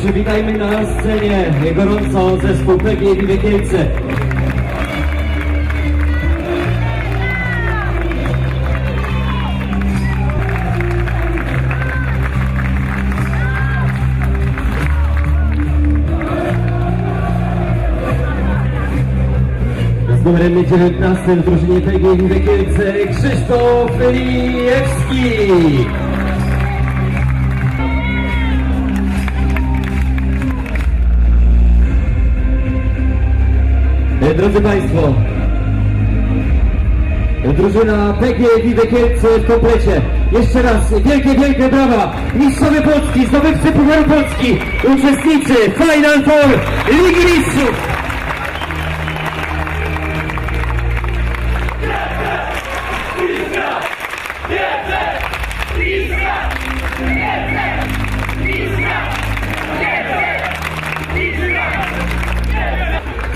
Witamy na scenie gorąco zespół PGW Wielkielce. Z numerem 19 w drużynie PGW Wielkielce Krzysztof Lijewski. Drodzy Państwo, drużyna PGW Wielkielce w komplecie. Jeszcze raz wielkie, wielkie brawa. Mistrzowie Polski, zdobywcy Pucharu Polski, uczestnicy Final Four Ligi Mistrzów.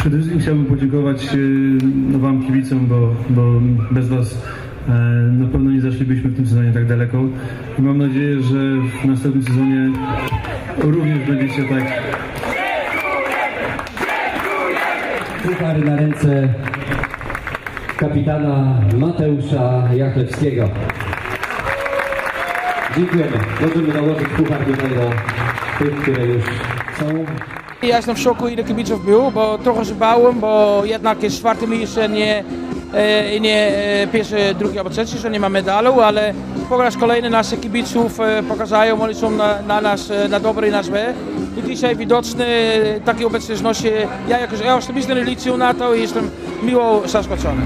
Przede wszystkim chciałbym podziękować e, no, Wam kibicom, bo, bo bez Was e, na pewno nie zaszlibyśmy w tym sezonie tak daleko. I mam nadzieję, że w następnym sezonie również będziecie tak Puchar na ręce kapitana Mateusza Jachlewskiego. Dziękujemy. Możemy nałożyć puchar tutaj do tych, które już są. Ja jestem w szoku ile kibiców było, bo trochę się bałem, bo jednak jest czwarte miejsce, nie, e, nie e, pierwsze, drugie albo trzecie, że nie ma medalu, ale po raz kolejny nasze kibiców e, pokazują, oni są na, na nas e, na dobre i na złe. I dzisiaj widoczne takie obecności, ja jako ja osobiście liczył na to i jestem miło zaskoczony.